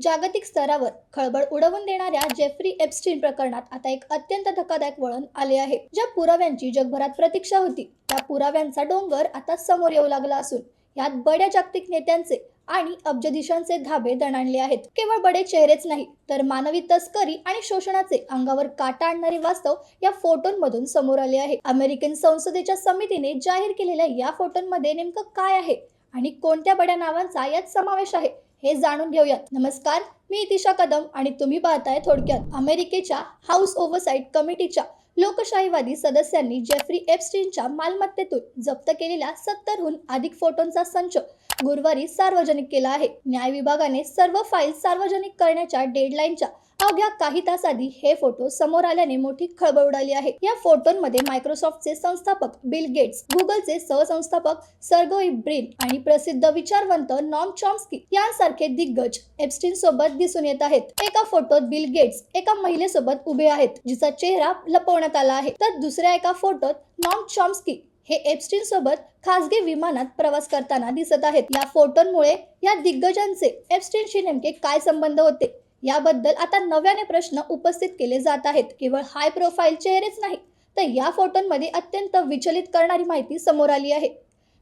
जागतिक स्तरावर खळबळ उडवून देणाऱ्या जेफ्री एप्स्टीन प्रकरणात आता एक अत्यंत धक्कादायक वळण आले आहे. ज्या पुराव्यांची जगभरात प्रतीक्षा होती त्या पुराव्यांचा डोंगर आता समोर येऊ लागला असून यात बड्या जागतिक नेत्यांचे आणि अब्जदिशांचे धाबे दणाणले आहेत. केवळ बडे चेहरेच नाही तर मानवी तस्करी आणि शोषणाचे अंगावर काटा आणणारे वास्तव या फोटोंमधून समोर आले आहे. अमेरिकन संसदेच्या समितीने जाहीर केलेल्या या फोटोंमध्ये नेमकं काय आहे आणि कोणत्या बड्या नावांचा यात समावेश आहे हे जाणून घेऊयात. नमस्कार मी इतिशा कदम आणि तुम्ही पाहताय थोडक्यात. अमेरिकेच्या हाऊस ओव्हरसाईट कमिटीच्या लोकशाहीवादी सदस्यांनी जेफ्री एप्स्टीनच्या मालमत्तेतून जप्त केलेल्या सत्तरहून अधिक फोटोंचा संच गुरुवारी सार्वजनिक केला आहे. न्याय विभागाने सर्व फाईल सार्वजनिक करण्याच्या डेडलाईनच्या अवघ्या काही तास आधी हे फोटो समोर आल्याने मोठी खळबळ उडाली आहे. या फोटोंमध्ये मायक्रोसॉफ्टचे संस्थापक बिल गेट्स गुगलचे सहसंस्थापक सर्गोई ब्रिन आणि प्रसिद्ध विचारवंत नॉम चॉम्स्की यांसारखे दिग्गज एप्स्टीन सोबत दिसून येत आहेत. एका फोटोत बिल गेट्स एका महिलेसोबत उभे आहेत जिचा चेहरा लपवण्यात आला आहे. तर दुसऱ्या एका फोटोत नॉम चॉम्स्की हे एप्स्टीन सोबत खासगी विमानात प्रवास करताना दिसत आहेत. या फोटोंमुळे या दिग्गजांचे एप्स्टीनशी नेमके काय संबंध होते? याबद्दल आता नव्याने प्रश्न उपस्थित केले जात आहेत. केवळ हाय प्रोफाईल चेहरेच नाही तर या फोटोंमध्ये अत्यंत विचलित करणारी माहिती समोर आली आहे.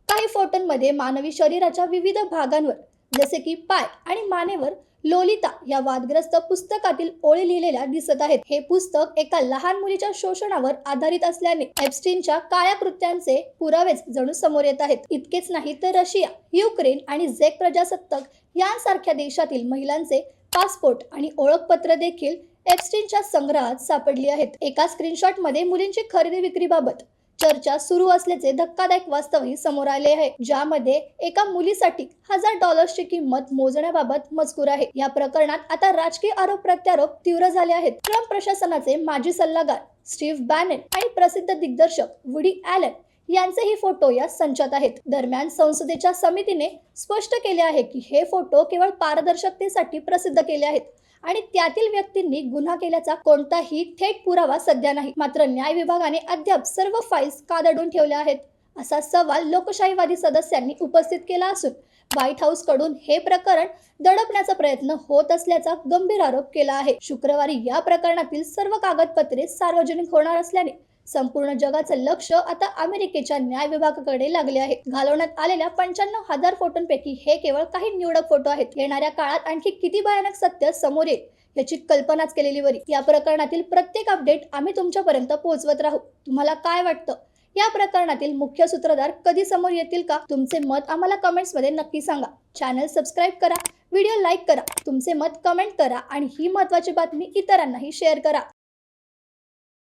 काही फोटोंमध्ये मानवी शरीराच्या विविध भागांवर जसे की पाय आणि मानेवर लोलिता या वादग्रस्त पुस्तकातील ओळी लिहिलेल्या दिसत आहेत. हे पुस्तक एका लहान मुलीच्या शोषणावर आधारित असल्याने एप्स्टीनच्या काळ्या कृत्यांचे पुरावेच जणू समोर येत आहेत. इतकेच नाही तर रशिया युक्रेन आणि झेक प्रजासत्ताक यांसारख्या देशातील महिलांचे पासपोर्ट आणि ओळखपत्र देखील एप्स्टीनच्या संग्रहात सापडली आहेत. एका स्क्रीनशॉटमध्ये मुलींची खरेदी विक्रीबाबत चर्चा सुरू असल्याचे धक्कादायक वास्तवही समोर आले आहे. ज्यामध्ये एका मुलीसाठी हजार डॉलर्सची किंमत मोजण्याबाबत मजकूर आहे. या प्रकरणात आता राजकीय आरोप प्रत्यारोप तीव्र झाले आहेत. ट्रम्प प्रशासनाचे माजी सल्लागार स्टीव्ह बॅनन आणि प्रसिद्ध दिग्दर्शक वुडी ॲलन यांचेही फोटो या संचात आहेत. दरम्यान संसदेच्या समितीने स्पष्ट केले आहे की हे फोटो केवळ पारदर्शकतेसाठी प्रसिद्ध केले आहेत आणि त्यातील व्यक्तींनी गुन्हा केल्याचा कोणताही थेट पुरावा सध्या नाही. मात्र न्याय विभागाने अद्याप सर्व फाईल्स का दडून ठेवल्या आहेत. असा सवाल लोकशाहीवादी सदस्यांनी उपस्थित केला असून व्हाईट हाऊसकडून हे प्रकरण दडपण्याचा प्रयत्न होत असल्याचा गंभीर आरोप केला आहे. शुक्रवारी या प्रकरणातील सर्व कागदपत्रे सार्वजनिक होणार असल्याने संपूर्ण जगाचं लक्ष आता अमेरिकेच्या न्याय विभागाकडे लागले आहे. घालवण्यात आलेल्या पंच्याण्णव हजार फोटोंपैकी हे केवळ काही निवडक फोटो आहेत. येणाऱ्या काळात आणखी किती भयानक सत्य समोर येईल याची कल्पनाच केलेली बरी या प्रकरणातील प्रत्येक अपडेट आम्ही तुमच्यापर्यंत पोहोचवत राहू. तुम्हाला काय वाटतं? या प्रकरणातील मुख्य सूत्रधार कधी समोर येतील का? तुमचे मत आम्हाला कमेंट्समध्ये नक्की सांगा. चॅनल सबस्क्राईब करा व्हिडिओ लाईक करा तुमचे मत कमेंट करा आणि ही महत्त्वाची बातमी इतरांनाही शेअर करा.